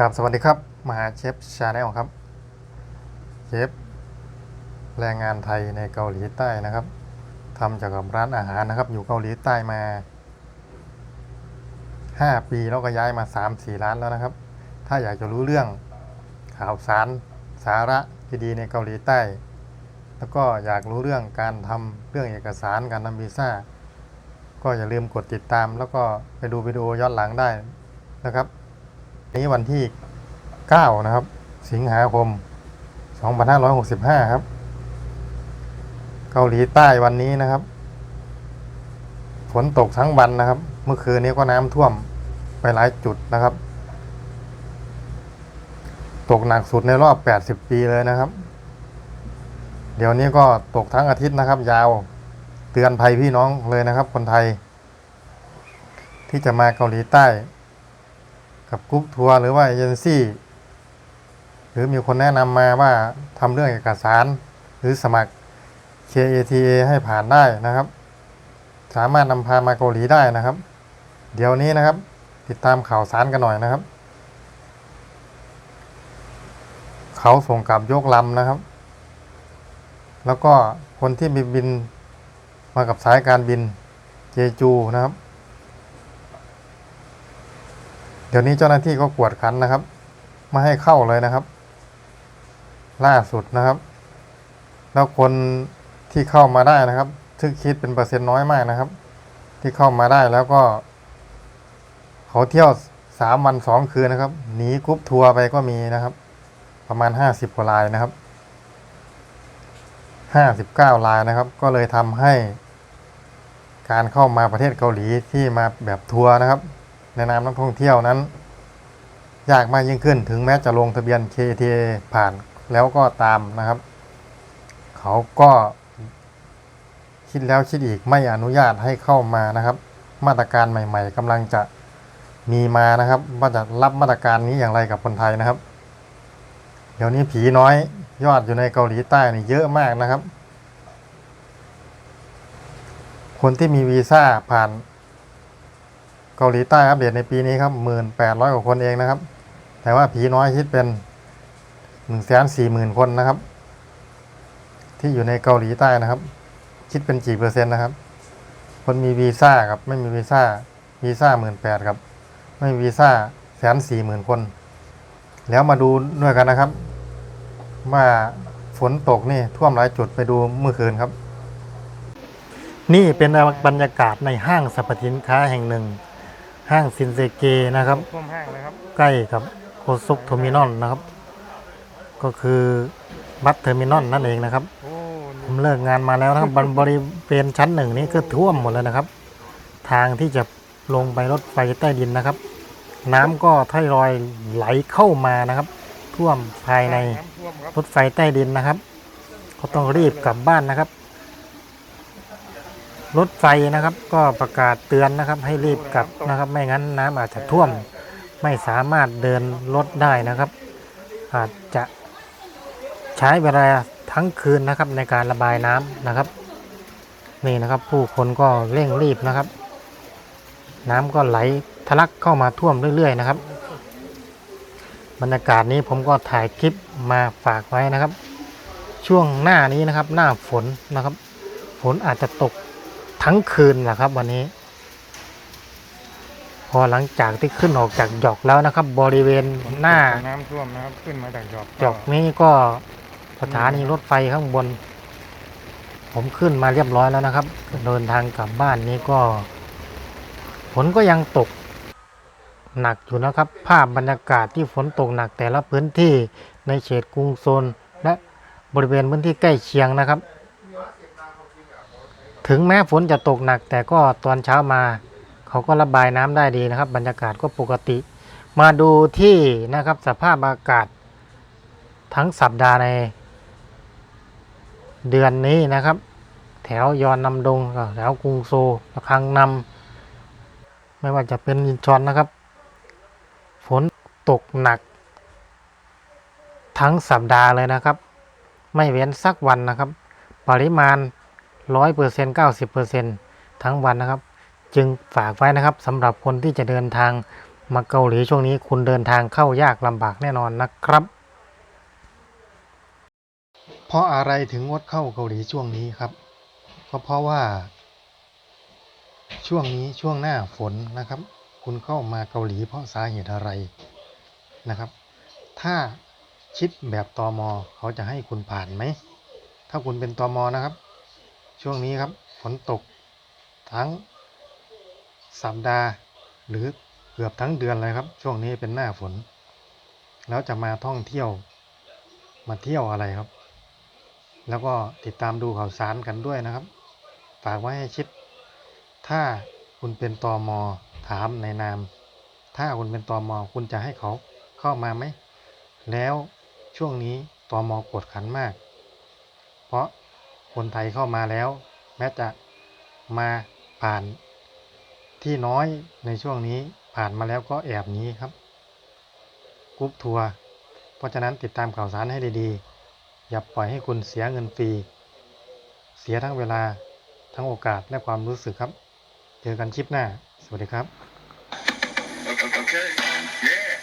ครับสวัสดีครับมหาเชฟชาแนลครับเชฟแรงงานไทยในเกาหลีใต้นะครับทำจากกับร้านอาหารนะครับ อยู่เกาหลีใต้มา 5 ปีแล้วก็ย้ายมา 3-4 ร้านแล้วนะครับ ถ้าอยากจะรู้เรื่องข่าวสารสาระดีๆในเกาหลีใต้ แล้วก็อยากรู้เรื่องการทำเรื่องเอกสารการทำวีซ่าก็อย่าลืมกดติดตาม แล้วก็ไปดูวิดีโอย้อนหลังได้นะครับ นี้วันที่ 9 นะครับ สิงหาคม 2565 ครับ เกาหลีใต้วันนี้นะครับ ฝนตกทั้งวันนะครับ เมื่อคืนนี้ก็น้ำท่วมไปหลายจุดนะครับ ตกหนักสุดในรอบ 80 ปีเลยนะครับ เดี๋ยวนี้ก็ตกทั้งอาทิตย์นะครับ ยาวเตือนภัยพี่น้องเลยนะครับ คนไทย ที่จะมาเกาหลีใต้ กับกรุ๊ปทัวร์หรือว่าเอเจนซี่หรือมีคนแนะนำมาว่าทำเรื่องเอกสาร หรือสมัคร KATA ให้ผ่านได้นะครับ สามารถนำพามาเกาหลีได้นะครับ เดี๋ยวนี้นะครับ ติดตามข่าวสารกันหน่อยนะครับ เขาส่งกลับยกลำนะครับ แล้วก็คนที่บินบินมากับสายการบินเจจูนะครับ เดี๋ยวนี้เจ้าหน้าที่ก็กวดขันนะครับ ไม่ให้เข้าเลยนะครับ ล่าสุดนะครับ แล้วคนที่เข้ามาได้นะครับซึ่งคิดเป็นเปอร์เซ็นต์น้อยมากนะครับ ที่เข้ามาได้แล้วก็ เขาเที่ยวสามวันสองคืนนะครับหนีกรุ๊ปทัวร์ไปก็มีนะครับ ประมาณห้าสิบกว่ารายนะครับห้าสิบเก้ารายนะครับ ก็เลยทำให้ การเข้ามาประเทศเกาหลีที่มาแบบทัวร์นะครับ ในนามนักท่องเที่ยวนั้น ยากมากยิ่งขึ้น ถึงแม้จะลงทะเบียน KTA ผ่านแล้วก็ตามนะครับ เขาก็คิดแล้วคิดอีกไม่อนุญาตให้เข้ามานะครับ มาตรการใหม่ ๆกำลังจะมีมานะครับ ว่าจะรับมาตรการนี้อย่างไรกับคนไทยนะครับ เดี๋ยวนี้ผีน้อยยอดอยู่ในเกาหลีใต้นี่เยอะมากนะครับ คนที่มีวีซ่าผ่าน เกาหลีใต้อัปเดตในปีนี้ครับหมื่นแปดร้อยกว่าคนเองนะครับ แต่ว่าผีน้อยคิดเป็นหนึ่งแสนสี่หมื่นคนนะครับ ที่อยู่ในเกาหลีใต้นะครับ คิดเป็นกี่เปอร์เซ็นต์นะครับ คนมีวีซ่ากับไม่มีวีซ่าวีซ่าหมื่นแปดครับไม่มีวีซ่าแสนสี่หมื่นคน แล้วมาดูด้วยกันนะครับ ว่าฝนตกนี่ท่วมหลายจุดไปดูเมื่อคืนครับ นี่เป็นบรรยากาศในห้างสรรพสินค้าแห่งหนึ่ง ห้างซินเซเกนะครับท่วมห้างเลยครับ ใกล้กับโคซุกเทอร์มินอลนะครับ ก็คือบัสเทอร์มินอลนั่นเองนะครับ โอ้ผมเลิกงานมาแล้วนะครับบรบริเวณชั้นหนึ่งนี้ก็ท่วมหมดเลยนะครับ ทางที่จะลงไปรถไฟใต้ดินนะครับ น้ำก็ทยอยไหลเข้ามานะครับ ท่วมภายในน้ำท่วมครับรถไฟใต้ดินนะครับ ก็ต้องรีบกลับบ้านนะครับ รถไฟนะครับก็ประกาศเตือนนะครับให้รีบกลับนะครับ ไม่งั้นน้ำอาจจะท่วมไม่สามารถเดินรถได้นะครับ อาจจะใช้เวลาทั้งคืนนะครับในการระบายน้ำนะครับนี่นะครับ ผู้คนก็เร่งรีบนะครับ น้ำก็ไหลทะลักเข้ามาท่วมเรื่อย ๆ นะครับ บรรยากาศนี้ผมก็ถ่ายคลิปมาฝากไว้นะครับ ช่วงหน้านี้นะครับ หน้าฝนนะครับ ฝนอาจจะตก ทั้งคืนนะครับ วันนี้ พอหลังจากที่ขึ้นออกจากหยอกแล้วนะครับ บริเวณหน้าน้ำท่วมนะครับ ขึ้นมาจากหยอกหยอกนี้ก็สถานีรถไฟข้างบน ผมขึ้นมาเรียบร้อยแล้วนะครับ เดินทางกลับบ้านนี้ก็ฝนก็ยังตกหนักอยู่นะครับ ภาพบรรยากาศที่ฝนตกหนักแต่ละพื้นที่ในเขตกรุงโซนและบริเวณพื้นที่ใกล้เคียงนะครับ ถึงแม้ฝนจะตกหนัก แต่ก็ตอนเช้ามาเขาก็ระบายน้ำได้ดีนะครับ บรรยากาศก็ปกติ มาดูที่นะครับสภาพอากาศ ทั้งสัปดาห์ในเดือนนี้นะครับ แถวยอนนำดงแถวกรุงโซลระคังนำไม่ว่าจะเป็นยินชอนนะครับ ฝนตกหนัก ทั้งสัปดาห์เลยนะครับ ไม่เว้นสักวันนะครับ ปริมาณ ร้อยเปอร์เซ็นต์เก้าสิบเปอร์เซ็นต์ทั้งวันนะครับ จึงฝากไว้นะครับสำหรับคนที่จะเดินทางมาเกาหลีช่วงนี้คุณเดินทางเข้ายากลำบากแน่นอนนะครับ เพราะอะไรถึงงดเข้าเกาหลีช่วงนี้ครับ ก็เพราะว่า ช่วงนี้ช่วงหน้าฝนนะครับ คุณเข้ามาเกาหลีเพราะสาเหตุอะไรนะครับ ถ้าชิดแบบตอมอเขาจะให้คุณผ่านไหม ถ้าคุณเป็นตอมอนะครับ ช่วงนี้ครับฝนตกทั้งสัปดาห์ หรือเกือบทั้งเดือนเลยครับ ช่วงนี้เป็นหน้าฝน แล้วจะมาท่องเที่ยวมาเที่ยวอะไรครับ แล้วก็ติดตามดูข่าวสารกันด้วยนะครับ ฝากไว้ให้ชิด ถ้าคุณเป็นตอมอถามในนาม ถ้าคุณเป็นตอมอคุณจะให้เขาเข้ามาไหม แล้วช่วงนี้ตอมอกดขันมาก เพราะ คนไทยเข้ามาแล้ว แม้จะมาผ่านที่น้อยในช่วงนี้ผ่านมาแล้วก็แอบนี้ครับกรุ๊ปทัวร์เพราะฉะนั้นติดตามข่าวสารให้ดีๆ อย่าปล่อยให้คุณเสียเงินฟรี เสียทั้งเวลาทั้งโอกาสและความรู้สึกครับ เจอกันคลิปหน้า สวัสดีครับ Okay. Yeah.